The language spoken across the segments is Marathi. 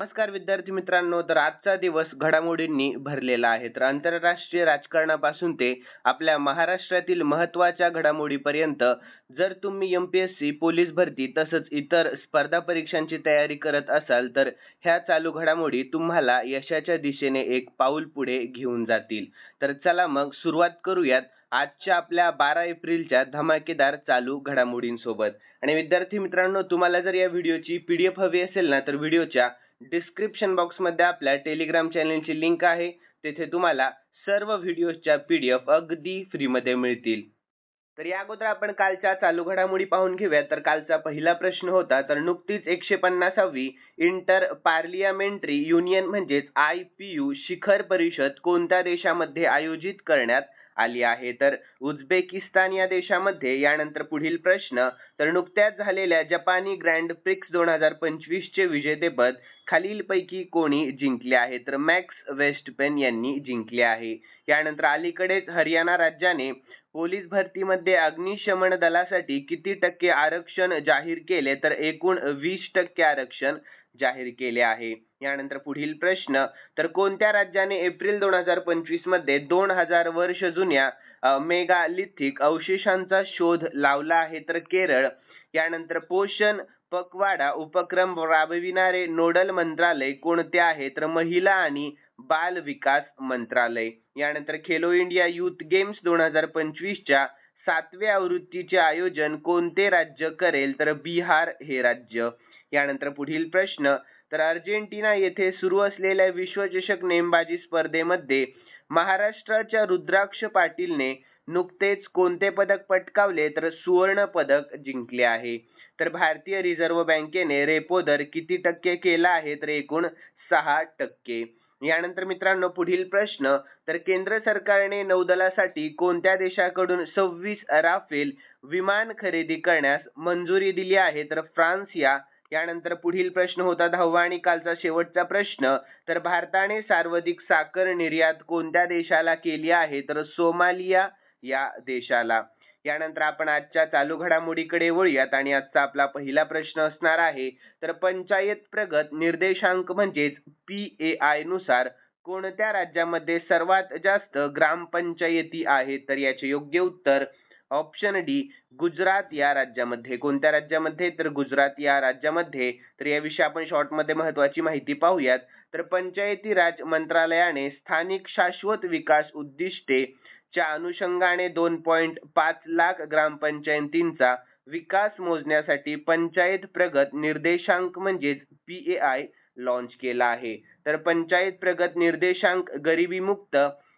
नमस्कार विद्यार्थी मित्रांनो तर आजचा दिवस घडामोडींनी भरलेला आहे. तर आंतरराष्ट्रीय राजकारणापासून ते आपल्या महाराष्ट्रातील महत्त्वाच्या घडामोडीपर्यंत जर तुम्ही M P S C police भरती तसंच इतर स्पर्धा परीक्षांची तयारी करत असाल तर ह्या चालू घडामोडी तुम्हाला यशाच्या दिशेने एक पाऊल पुढे घेऊन जातील. तर चला मग सुरुवात करूयात आजच्या आपल्या बारा एप्रिलच्या धमाकेदार चालू घडामोडींसोबत. आणि विद्यार्थी मित्रांनो तुम्हाला जर या व्हिडिओची पी डी एफ हवी असेल ना तर व्हिडिओच्या डिस्क्रिप्शन बॉक्समध्ये आपल्या टेलिग्राम चॅनलची लिंक आहे. तेथे तुम्हाला सर्व व्हिडिओच्या पीडीएफ अगदी फ्रीमध्ये मिळतील. तर या अगोदर आपण कालच्या चालू घडामोडी पाहून घेऊया. तर कालचा पहिला प्रश्न होता तर नुकतीच एकशे पन्नासावी इंटर पार्लियामेंटरी युनियन म्हणजेच आय पी यू शिखर परिषद कोणत्या देशामध्ये आयोजित करण्यात आली आहे? तर उझबेकिस्तान या देशामध्ये यानंतर पुढील प्रश्न तर नुकत्याच झालेल्या जपानी ग्रँड प्रिक्स दोन हजार पंचवीस चे विजेतेपद खालीलपैकी कोणी जिंकले आहे? तर मॅक्स वेस्टपेन यांनी जिंकले आहे. यानंतर अलीकडेच हरियाणा राज्याने पोलीस भरतीमध्ये अग्निशमन दलासाठी किती टक्के आरक्षण जाहीर केले? तर एकूण वीस टक्के आरक्षण जाहीर केले आहे. यानंतर पुढील प्रश्न तर कोणत्या राज्याने एप्रिल दोन हजार पंचवीसमध्ये दोन हजार वर्ष जुन्या मेगालिथिक अवशेषांचा शोध लावला आहे? तर केरळ. यानंतर पोषण पकवाडा उपक्रम राबविणारे नोडल मंत्रालय कोणते आहे? तर महिला आणि बाल विकास मंत्रालय. यानंतर खेलो इंडिया युथ गेम्स दोन हजार पंचवीसच्या सातव्या आवृत्तीचे आयोजन कोणते राज्य करेल? तर बिहार हे राज्य. यानंतर पुढील प्रश्न तर अर्जेंटिना येथे सुरू असलेल्या विश्वचषक नेमबाजी स्पर्धेमध्ये महाराष्ट्राच्या रुद्राक्ष पाटीलने नुकतेच कोणते पदक पटकावले? तर सुवर्ण पदक जिंकले आहे. तर भारतीय रिझर्व्ह बँकेने रेपो दर किती टक्के केला आहे तर एकूण सहा टक्के. यानंतर मित्रांनो पुढील प्रश्न तर केंद्र सरकारने नौदलासाठी कोणत्या देशाकडून सव्वीस राफेल विमान खरेदी करण्यास मंजुरी दिली आहे? तर फ्रान्स या. यानंतर पुढील प्रश्न होता दहावा आणि कालचा शेवटचा प्रश्न तर भारताने सर्वाधिक साखर निर्यात कोणत्या देशाला केली आहे? तर सोमालिया या देशाला. यानंतर आपण आजच्या चालू घडामोडीकडे वळूयात आणि आजचा आपला पहिला प्रश्न असणार आहे तर पंचायत प्रगत निर्देशांक म्हणजेच पी ए आयनुसार कोणत्या राज्यामध्ये सर्वात जास्त ग्रामपंचायती आहेत? तर याचे योग्य उत्तर ऑप्शन डी गुजरात या राज्यामध्ये. कोणत्या राज्यामध्ये? तर गुजरात या राज्यामध्ये. तर याविषयी आपण शॉर्टमध्ये महत्वाची माहिती पाहूयात. तर पंचायती राज मंत्रालयाने स्थानिक शाश्वत विकास उद्दिष्टे च्या अनुषंगाने दोन पॉईंट पाच लाख ग्रामपंचायतींचा विकास मोजण्यासाठी पंचायत प्रगत निर्देशांक म्हणजेच पी ए आय लॉन्च केला आहे. तर पंचायत प्रगत निर्देशांक गरिबी मुक्त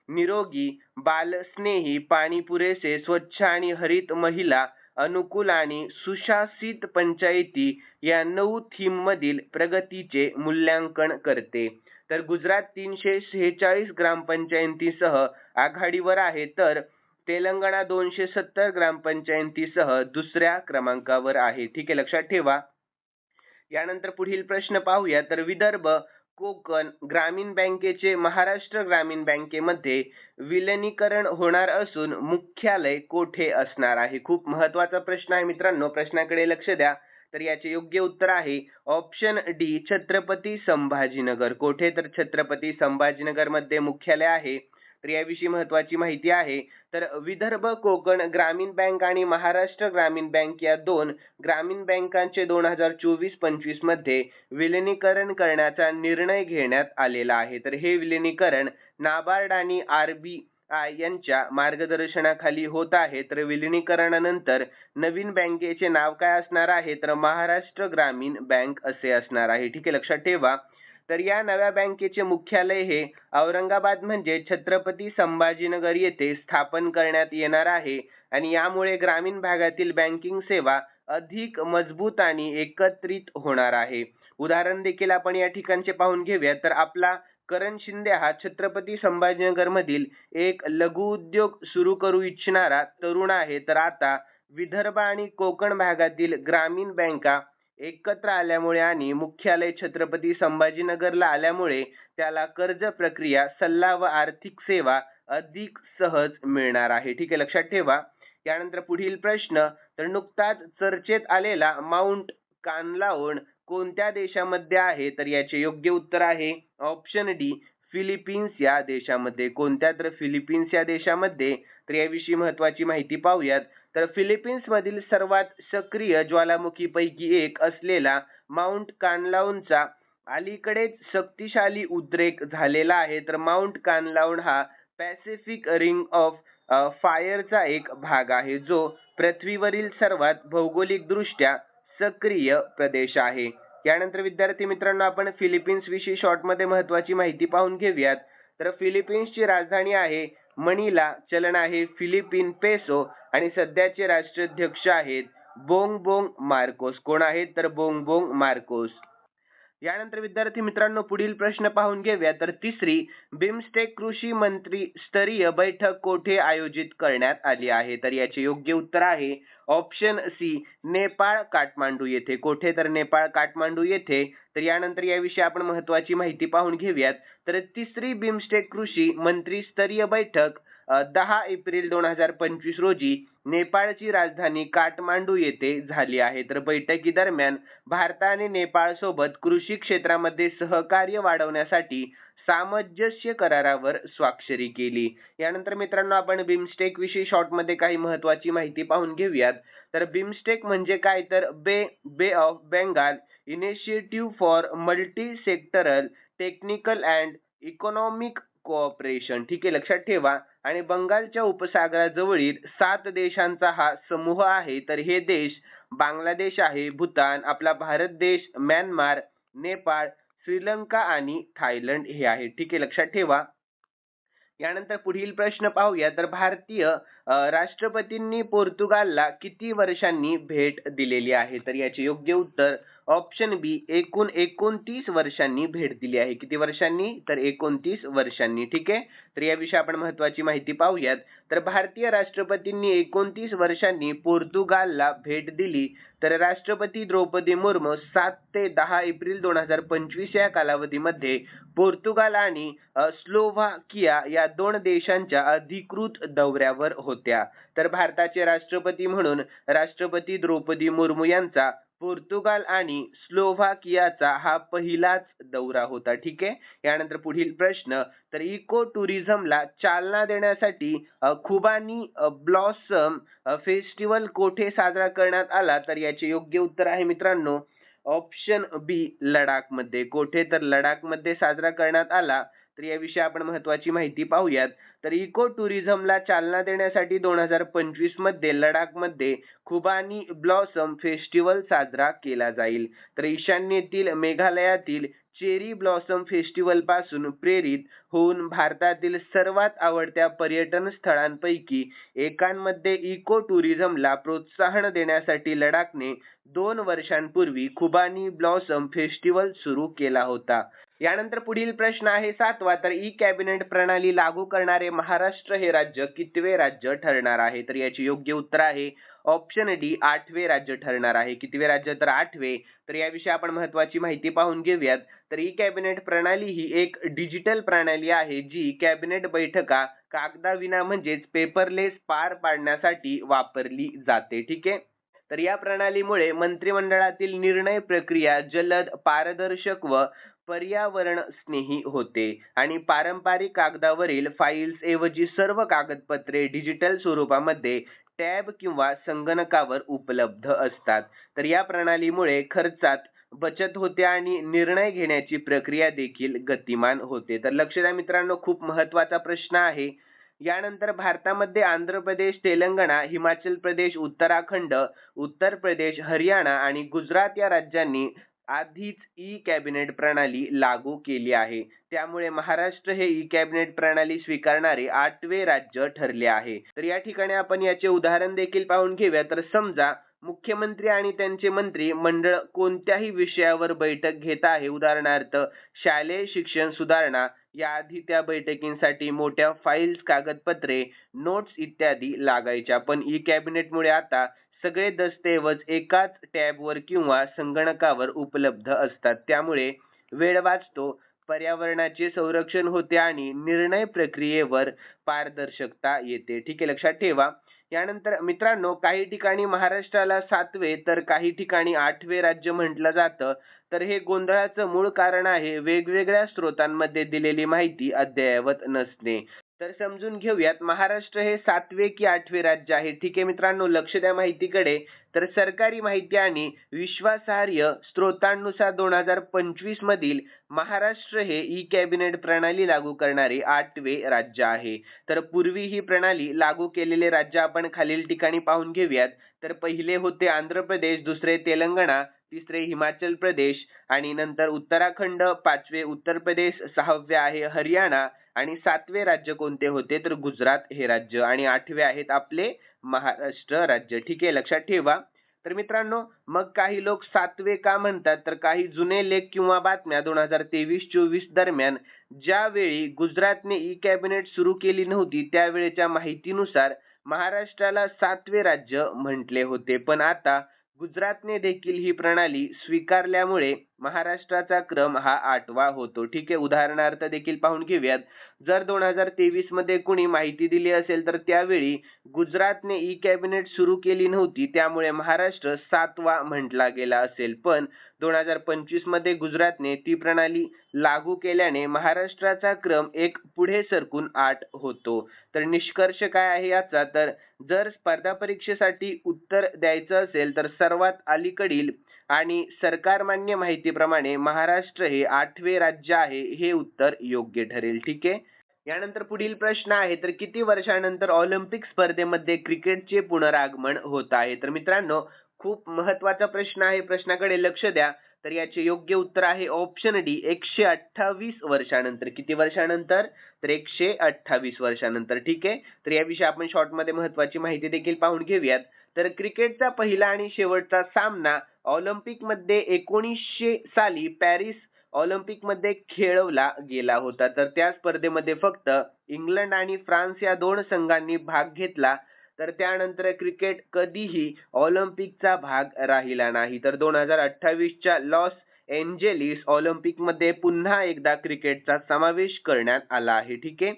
निरोगी बालस्नेही पाणी पुरेसे स्वच्छ आणि हरित महिला अनुकूल आणि सुशासित पंचायती या नऊ थीम मधील प्रगतीचे मूल्यांकन करते. तर गुजरात तीनशे शेहेचाळीस ग्रामपंचायतीसह आघाडीवर आहे तर तेलंगणा दोनशे सत्तर ग्रामपंचायतीसह दुसऱ्या क्रमांकावर आहे. ठीक आहे लक्षात ठेवा. यानंतर पुढील प्रश्न पाहूया. तर विदर्भ कोकण ग्रामीण बँकेचे महाराष्ट्र ग्रामीण बँकेमध्ये विलनीकरण होणार असून मुख्यालय कोठे असणार आहे? खूप महत्त्वाचा प्रश्न आहे मित्रांनो. प्रश्नाकडे लक्ष द्या. तर याचे योग्य उत्तर आहे ऑप्शन डी छत्रपती संभाजीनगर. कोठे तर छत्रपती संभाजीनगरमध्ये मुख्यालय आहे. तर याविषयी महत्वाची माहिती आहे. तर विदर्भ कोकण ग्रामीण बँक आणि महाराष्ट्र ग्रामीण बँक या दोन ग्रामीण बँकांचे दोन हजार चोवीस पंचवीसमध्ये विलिनीकरण करण्याचा निर्णय घेण्यात आलेला आहे. तर हे विलिनीकरण नाबार्ड आणि आरबी बी यांच्या मार्गदर्शनाखाली होत आहे. तर विलिनीकरणानंतर नवीन बँकेचे नाव काय असणार आहे? तर महाराष्ट्र ग्रामीण बँक असे असणार आहे. ठीक आहे लक्षात ठेवा. तर या नव्या बँकेचे मुख्यालय हे औरंगाबाद म्हणजे छत्रपती संभाजीनगर येथे स्थापन करण्यात येणार आहे. आणि यामुळे ग्रामीण भागातील बँकिंग सेवा अधिक मजबूत आणि एकत्रित होणार आहे. उदाहरण देखील आपण या ठिकाणचे पाहून घेऊया. तर आपला करण शिंदे हा छत्रपती संभाजीनगर मधील एक लघु उद्योग सुरू करू इच्छिणारा तरुण आहे. तर आता विदर्भ आणि कोकण भागातील ग्रामीण बँका एकत्र आल्यामुळे आणि मुख्यालय छत्रपती संभाजीनगरला आल्यामुळे त्याला कर्ज प्रक्रिया सल्ला व आर्थिक सेवा अधिक सहज मिळणार आहे. ठीक आहे लक्षात ठेवा. यानंतर पुढील प्रश्न तर नुकताच चर्चेत आलेला माउंट कानलावण कोणत्या देशामध्ये आहे तर याचे योग्य उत्तर आहे ऑप्शन डी फिलिपिन्स या देशामध्ये कोणत्या तर फिलिपिन्स या देशामध्ये? तर याविषयी महत्वाची माहिती पाहूयात. तर फिलिपिन्स मधील सर्वात सक्रिय ज्वालामुखीपैकी एक असलेला माउंट कानलाऊनचा अलीकडेच शक्तिशाली उद्रेक झालेला आहे. तर माउंट कानलाऊन हा पॅसिफिक रिंग ऑफ फायरचा एक भाग आहे जो पृथ्वीवरील सर्वात भौगोलिकदृष्ट्या सक्रिय प्रदेश आहे. यानंतर विद्यार्थी मित्रांनो आपण फिलिपिन्स विषयी शॉर्टमध्ये महत्वाची माहिती पाहून घेऊयात. तर फिलिपिन्सची राजधानी आहे मनिला चलन आहे फिलिपिन पेसो आणि सध्याचे राष्ट्राध्यक्ष आहेत बोंग बोंग मार्कोस. कोण आहेत? तर बोंग बोंग मार्कोस. यानंतर विद्यार्थी मित्रांनो पुढील प्रश्न पाहून घेऊया. तर तिसरी बिमस्टेक कृषी मंत्री स्तरीय बैठक कोठे आयोजित करण्यात आली आहे? तर याचे योग्य उत्तर आहे ऑप्शन सी नेपाळ काठमांडू येथे. कोठे? तर नेपाळ काठमांडू येथे. तर यानंतर याविषयी आपण महत्वाची माहिती पाहून घेऊयात. तर तिसरी बिमस्टेक कृषी मंत्री स्तरीय बैठक दहा एप्रिल दोन हजार पंचवीस रोजी नेपाळची राजधानी काठमांडू येथे झाली आहे. तर बैठकी दरम्यान भारताने नेपाळ सोबत कृषी क्षेत्रामध्ये सहकार्य वाढवण्यासाठी सामंजस्य करारावर स्वाक्षरी केली. यानंतर मित्रांनो आपण बिमस्टेक विषयी शॉर्टमध्ये काही महत्वाची माहिती पाहून घेऊयात. तर बिमस्टेक म्हणजे काय? तर bay bay of Bengal initiative for multi sectoral technical and economic cooperation. ठीक आहे लक्षात ठेवा. आणि बंगालच्या उपसागराजवळील सात देशांचा हा समूह आहे. तर हे देश बांगलादेश आहे भूतान आपला भारत देश म्यानमार नेपाळ श्रीलंका आणि थायलंड हे आहे. ठीक आहे लक्षात ठेवा. यानंतर पुढील प्रश्न पाहूया. तर भारतीय राष्ट्रपतींनी पोर्तुगालला किती वर्षांनी भेट दिलेली आहे? तर याचे योग्य उत्तर ऑप्शन बी एकूण एकोणतीस वर्षांनी भेट दिली आहे. किती वर्षांनी? तर एकोणतीस वर्षांनी ठीक आहे? तर याविषयी आपण महत्वाची माहिती पाहूयात. तर भारतीय राष्ट्रपतींनी एकोणतीस वर्षांनी पोर्तुगालला भेट दिली. तर राष्ट्रपती द्रौपदी मुर्मू सात ते दहा एप्रिल दोन हजार पंचवीस या कालावधीमध्ये पोर्तुगाल आणि स्लोव्हाकिया या दोन देशांच्या अधिकृत दौऱ्यावर होत्या. तर भारताचे राष्ट्रपती म्हणून राष्ट्रपती द्रौपदी मुर्मू यांचा पोर्तुगाल आणि स्लोव्हाकियाचा हा पहिलाच दौरा होता ठीक आहे? यानंतर पुढील प्रश्न तर इको टुरिझमला चालना देण्यासाठी खुबानी ब्लॉसम फेस्टिवल कोठे साजरा करण्यात आला? तर याचे योग्य उत्तर आहे मित्रांनो ऑप्शन बी लडाखमध्ये कोठे तर लडाखमध्ये साजरा करण्यात आला? तर याविषयी आपण महत्वाची माहिती पाहूयात. तर इको टुरिझमला चालना देण्यासाठी दोन हजार पंचवीसमध्ये लडाखमध्ये खुबानी ब्लॉसम फेस्टिवल साजरा केला जाईल. तर ईशान्येतील मेघालयातील चेरी ब्लॉसम फेस्टिवलपासून प्रेरित होऊन भारतातील सर्वात आवडत्या पर्यटन स्थळांपैकी एकांमध्ये इको टुरिझमला प्रोत्साहन देण्यासाठी लडाखने दोन वर्षांपूर्वी खुबानी ब्लॉसम फेस्टिवल सुरू केला होता. यानंतर पुढील प्रश्न आहे सातवा. तर ई कॅबिनेट प्रणाली लागू करणारे महाराष्ट्र हे राज्य कितवे राज्य ठरणार आहे? तर याचे योग्य उत्तर आहे ऑप्शन डी आठवे राज्य ठरणार आहे. कितवे राज्य? तर आठवे. तर याविषयी आपण महत्वाची माहिती पाहून घेऊयात. तर ई कॅबिनेट प्रणाली ही एक डिजिटल प्रणाली आहे जी कॅबिनेट बैठका कागदाविना म्हणजेच पेपरलेस पार पाडण्यासाठी वापरली जाते. ठीक आहे? तर या प्रणालीमुळे मंत्रिमंडळातील निर्णय प्रक्रिया जलद पारदर्शक व पर्यावरण स्नेही होते. आणि पारंपरिक कागदावरील फाईल्स ऐवजी सर्व कागदपत्रे डिजिटल स्वरूपामध्ये टॅब किंवा संगणकावर उपलब्ध असतात. तर या प्रणालीमुळे खर्चात बचत होते आणि निर्णय घेण्याची प्रक्रिया देखील गतिमान होते. तर लक्ष द्या मित्रांनो खूप महत्त्वाचा प्रश्न आहे. यानंतर भारतामध्ये आंध्र प्रदेश तेलंगणा हिमाचल प्रदेश उत्तराखंड उत्तर प्रदेश हरियाणा आणि गुजरात या राज्यांनी आधीच ई कॅबिनेट प्रणाली लागू केली आहे. त्यामुळे महाराष्ट्र हे ई कॅबिनेट प्रणाली स्वीकारणारे आठवे राज्य ठरले आहे. तर या ठिकाणी आपण याचे उदाहरण देखील पाहून घेऊया. तर समजा मुख्यमंत्री आणि त्यांचे मंत्री मंडळ कोणत्याही विषयावर बैठक घेत आहे. उदाहरणार्थ शालेय शिक्षण सुधारणा याआधी त्या बैठकींसाठी मोठ्या फाईल्स कागदपत्रे नोट्स इत्यादी लागायच्या. पण ई कॅबिनेटमुळे आता सगळे दस्तऐवज एकाच टॅबवर किंवा संगणकावर उपलब्ध असतात. त्यामुळे वेळ वाचतो पर्यावरणाचे संरक्षण होते आणि निर्णय प्रक्रियेवर पारदर्शकता येते. ठीक आहे लक्षात ठेवा. यानंतर मित्रांनो काही ठिकाणी महाराष्ट्राला सातवे तर काही ठिकाणी आठवे राज्य म्हटलं जातं. तर हे गोंधळाचं मूळ कारण आहे. वेगवेगळ्या स्रोतांमध्ये दिलेली माहिती अद्ययावत नसणे. तर समजून घेऊयात महाराष्ट्र हे सातवे की आठवे राज्य आहे. ठीक आहे मित्रांनो लक्ष द्या माहितीकडे. तर सरकारी माहिती आणि विश्वासार्ह स्रोतांनुसार दोन हजार पंचवीस मधील महाराष्ट्र हे ई कॅबिनेट प्रणाली लागू करणारे आठवे राज्य आहे. तर पूर्वी ही प्रणाली लागू केलेले राज्य आपण खालील ठिकाणी पाहून घेऊयात. तर पहिले होते आंध्र प्रदेश दुसरे तेलंगणा तिसरे हिमाचल प्रदेश आणि नंतर उत्तराखंड पाचवे उत्तर प्रदेश सहावे आहे हरियाणा आणि सातवे राज्य कोणते होते? तर गुजरात हे राज्य आणि आठवे आहेत आपले महाराष्ट्र राज्य. ठीक आहे लक्षात ठेवा. तर मित्रांनो मग काही लोक सातवे का म्हणतात? तर काही जुने लेख किंवा बातम्या दोन हजार तेवीस चोवीस दरम्यान ज्यावेळी गुजरातने ई कॅबिनेट सुरू केली नव्हती त्यावेळेच्या माहितीनुसार महाराष्ट्राला सातवे राज्य म्हटले होते. पण आता गुजरातने देखील ही प्रणाली स्वीकारल्यामुळे महाराष्ट्राचा क्रम हा आठवा होतो. ठीक आहे उदाहरणार्थ देखील पाहून घेऊयात. जर दोन हजार तेवीसमध्ये कुणी माहिती दिली असेल तर त्यावेळी गुजरातने ई कॅबिनेट सुरू केली नव्हती त्यामुळे महाराष्ट्र सातवा म्हटला गेला असेल. पण दोन हजार पंचवीसमध्ये गुजरातने ती प्रणाली लागू केल्याने महाराष्ट्राचा क्रम एक पुढे सरकून आठ होतो. तर निष्कर्ष काय आहे याचा? तर जर स्पर्धा परीक्षेसाठी उत्तर द्यायचं असेल तर सर्वात अलीकडील आणि सरकारमान्य माहितीप्रमाणे महाराष्ट्र हे आठवे राज्य आहे हे उत्तर योग्य ठरेल. ठीक आहे? यानंतर पुढील प्रश्न आहे तर किती वर्षानंतर ऑलिम्पिक स्पर्धेमध्ये क्रिकेटचे पुनरागमन होत आहे? तर मित्रांनो खूप महत्त्वाचा प्रश्न आहे. प्रश्नाकडे लक्ष द्या. तर याचे योग्य उत्तर आहे ऑप्शन डी एकशे अठ्ठावीस वर्षानंतर. किती वर्षानंतर? तर एकशे अठ्ठावीस वर्षानंतर. ठीक आहे? तर याविषयी आपण शॉर्टमध्ये महत्वाची माहिती देखील पाहून घेऊयात. तर क्रिकेटचा पहिला आणि शेवटचा सामना ऑलिम्पिकमध्ये एकोणीसशे साली पॅरिस ऑलिम्पिकमध्ये खेळवला गेला होता. तर त्या स्पर्धेमध्ये फक्त इंग्लंड आणि फ्रान्स या दोन संघांनी भाग घेतला. तर त्यानंतर क्रिकेट कधीही ऑलिम्पिकचा भाग राहिला नाही. तर दोन हजार अठ्ठावीसच्या लॉस एंजेलिस ऑलिम्पिकमध्ये पुन्हा एकदा क्रिकेटचा समावेश करण्यात आला आहे. ठीक आहे?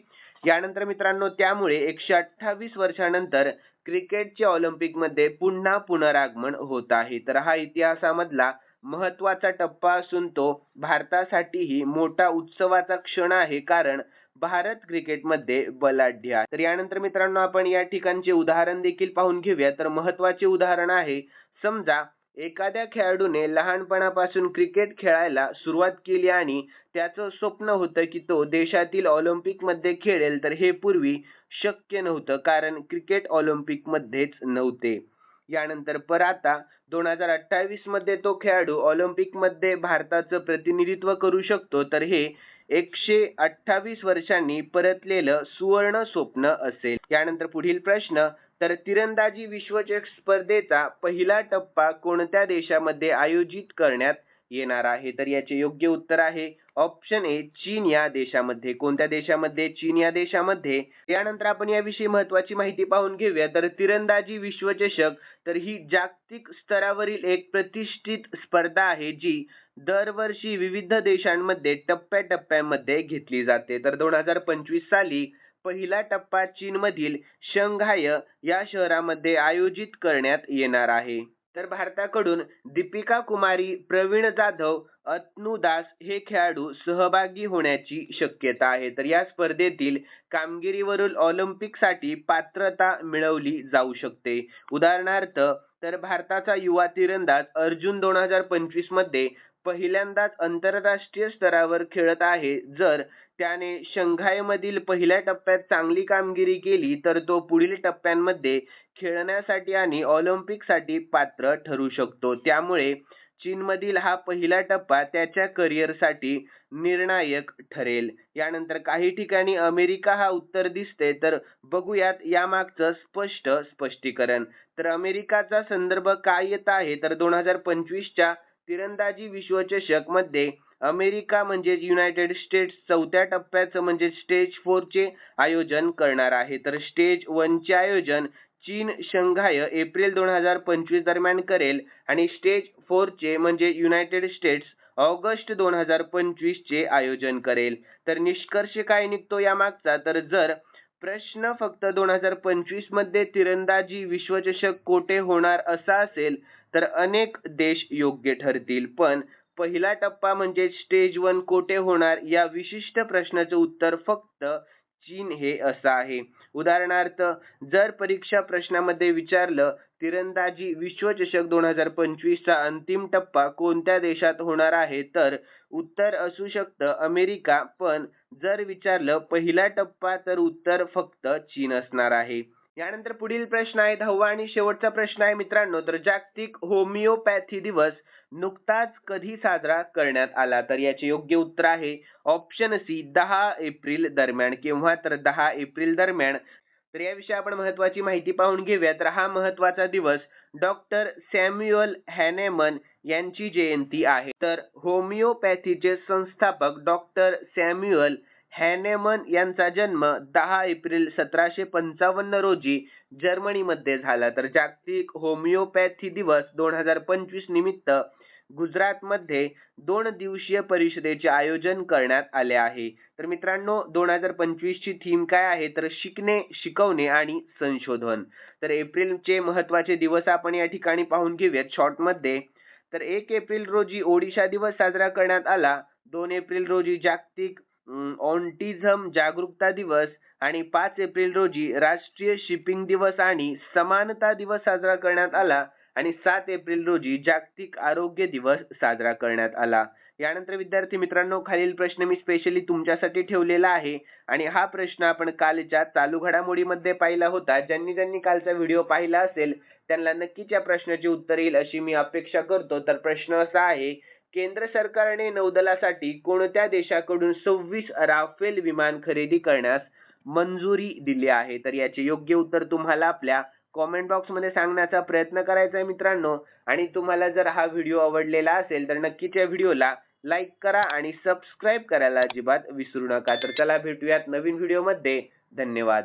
यानंतर मित्रांनो त्यामुळे एकशे अठ्ठावीस वर्षानंतर क्रिकेटचे ऑलिम्पिकमध्ये पुन्हा पुनरागमन होत आहे. तर हा इतिहासामधला महत्त्वाचा टप्पा असून तो भारतासाठीही मोठा उत्सवाचा क्षण आहे कारण भारत क्रिकेटमध्ये बलाढ्य आहे. तर यानंतर मित्रांनो आपण या ठिकाणचे उदाहरण देखील पाहून घेऊया. तर महत्त्वाचे उदाहरण आहे समजा एखाद्या खेळाडूने लहानपणापासून क्रिकेट खेळायला सुरुवात केली आणि त्याचं स्वप्न होतं की तो देशातील ऑलिम्पिकमध्ये खेळेल तर हे पूर्वी शक्य नव्हतं कारण क्रिकेट ऑलिम्पिकमध्येच नव्हते. यानंतर पर आता दोन हजार अठ्ठावीसमध्ये तो खेळाडू ऑलिम्पिकमध्ये भारताचं प्रतिनिधित्व करू शकतो तर हे एकशे अठ्ठावीस वर्षांनी परतलेलं सुवर्ण स्वप्न असेल. यानंतर पुढील प्रश्न तर तिरंदाजी विश्वचषक स्पर्धेचा पहिला टप्पा कोणत्या देशामध्ये आयोजित करण्यात येणार आहे? तर याचे योग्य उत्तर आहे ऑप्शन ए चीन या देशामध्ये. कोणत्या देशामध्ये? चीन या देशामध्ये. यानंतर आपण याविषयी महत्वाची माहिती पाहून घेऊया. तर तिरंदाजी विश्वचषक तर ही जागतिक स्तरावरील एक प्रतिष्ठित स्पर्धा आहे जी दरवर्षी विविध देशांमध्ये टप्प्याटप्प्यामध्ये घेतली जाते. तर दोन हजार पंचवीस साली पहिला टप्पा चीनमधील शंघाय या शहरामध्ये आयोजित करण्यात येणार आहे. तर भारताकडून दीपिका कुमारी प्रवीण जाधव अतनु दास हे खेळाडू सहभागी होण्याची शक्यता आहे. तर या स्पर्धेतील कामगिरीवरून ऑलिम्पिकसाठी पात्रता मिळवली जाऊ शकते. उदाहरणार्थ तर भारताचा युवा तिरंदाज अर्जुन दोन हजार पंचवीसमध्ये पहिल्यांदाच आंतरराष्ट्रीय स्तरावर खेळत आहे. जर त्याने शंघायमधील पहिल्या टप्प्यात चांगली कामगिरी केली तर तो पुढील टप्प्यांमध्ये खेळण्यासाठी आणि ऑलिम्पिकसाठी पात्र ठरू शकतो. त्यामुळे चीनमधील हा पहिला टप्पा त्याच्या करिअरसाठी निर्णायक ठरेल. यानंतर काही ठिकाणी अमेरिका हा उत्तर दिसते तर बघूयात यामागचं स्पष्ट स्पष्टीकरण. तर अमेरिकाचा संदर्भ काय येत आहे? तर दोन हजार पंचवीसच्या तिरंदाजी विश्वचषकमध्ये अमेरिका म्हणजे युनायटेड स्टेट्स चौथ्या टप्प्याचं म्हणजे स्टेज फोरचे आयोजन करणार आहे. तर स्टेज वनचे आयोजन चीन शंघाय एप्रिल दोन हजार पंचवीस दरम्यान करेल आणि स्टेज फोरचे म्हणजे युनायटेड स्टेट्स ऑगस्ट दोन हजार पंचवीसचे आयोजन करेल. तर निष्कर्ष काय निघतो यामागचा? तर जर प्रश्न फक्त दोन हजार पंचवीसमध्ये तिरंदाजी विश्वचषक कोठे होणार असा असेल तर अनेक देश योग्य ठरतील. पण पहिला टप्पा म्हणजे स्टेज वन कोठे होणार या विशिष्ट प्रश्नाचं उत्तर फक्त चीन हे असं आहे. उदाहरणार्थ जर परीक्षा प्रश्नामध्ये विचारलं तिरंदाजी विश्वचषक दोन हजार पंचवीसचा अंतिम टप्पा कोणत्या देशात होणार आहे? तर उत्तर असू शकतं अमेरिका पण जर विचारलं पहिला टप्पा तर उत्तर फक्त चीन असणार आहे. यानंतर पुढील प्रश्न आहे. दहावा आणि शेवटचा प्रश्न आहे मित्रांनो. तर जागतिक होमिओपॅथी दिवस नुकताच कधी साजरा करण्यात आला? तर याचे योग्य उत्तर आहे ऑप्शन सी दहा एप्रिल दरम्यान केव्हा तर दहा एप्रिल दरम्यान. तर याविषयी आपण महत्वाची माहिती पाहून घेऊया तर हा महत्त्वाचा दिवस डॉक्टर सॅम्युअल हॅनेमन यांची जयंती आहे. तर होमिओपॅथीचे संस्थापक डॉक्टर सॅम्युअल हॅनेमन यांचा जन्म दहा एप्रिल सतराशे पंचावन्न रोजी जर्मनीमध्ये झाला. तर जागतिक होमिओपॅथी दिवस दोन हजार पंचवीस निमित्त गुजरातमध्ये दोन दिवसीय परिषदेचे आयोजन करण्यात आले आहे. तर मित्रांनो दोन हजार पंचवीसची थीम काय आहे? तर शिकणे शिकवणे आणि संशोधन. तर एप्रिलचे महत्त्वाचे दिवस आपण या ठिकाणी पाहून घेऊयात. शॉर्टमध्ये तर एक एप्रिल रोजी ओडिशा दिवस साजरा करण्यात आला. दोन एप्रिल रोजी जागतिक ऑन्टिझम जागरूकता दिवस आणि पाच एप्रिल रोजी राष्ट्रीय शिपिंग दिवस आणि समानता दिवस साजरा करण्यात आला आणि सात एप्रिल रोजी जागतिक आरोग्य दिवस साजरा करण्यात आला. यानंतर विद्यार्थी मित्रांनो खालील प्रश्न मी स्पेशली तुमच्यासाठी ठेवलेला आहे आणि हा प्रश्न आपण कालच्या चालू घडामोडीमध्ये पाहिला होता. ज्यांनी ज्यांनी कालचा व्हिडिओ पाहिला असेल त्यांना नक्कीच या प्रश्नाची उत्तर येईल अशी मी अपेक्षा करतो. तर प्रश्न असा आहे केंद्र सरकारने नौदलासाठी कोणत्या देशाकडून सव्वीस राफेल विमान खरेदी करण्यास मंजुरी दिली आहे? तर याचे योग्य उत्तर तुम्हाला आपल्या कॉमेंट बॉक्समध्ये सांगण्याचा प्रयत्न करायचा आहे मित्रांनो. आणि तुम्हाला जर हा व्हिडिओ आवडलेला असेल तर नक्कीच या व्हिडिओला लाईक करा आणि सबस्क्राईब करायला अजिबात विसरू नका. तर चला भेटूयात नवीन व्हिडिओमध्ये धन्यवाद.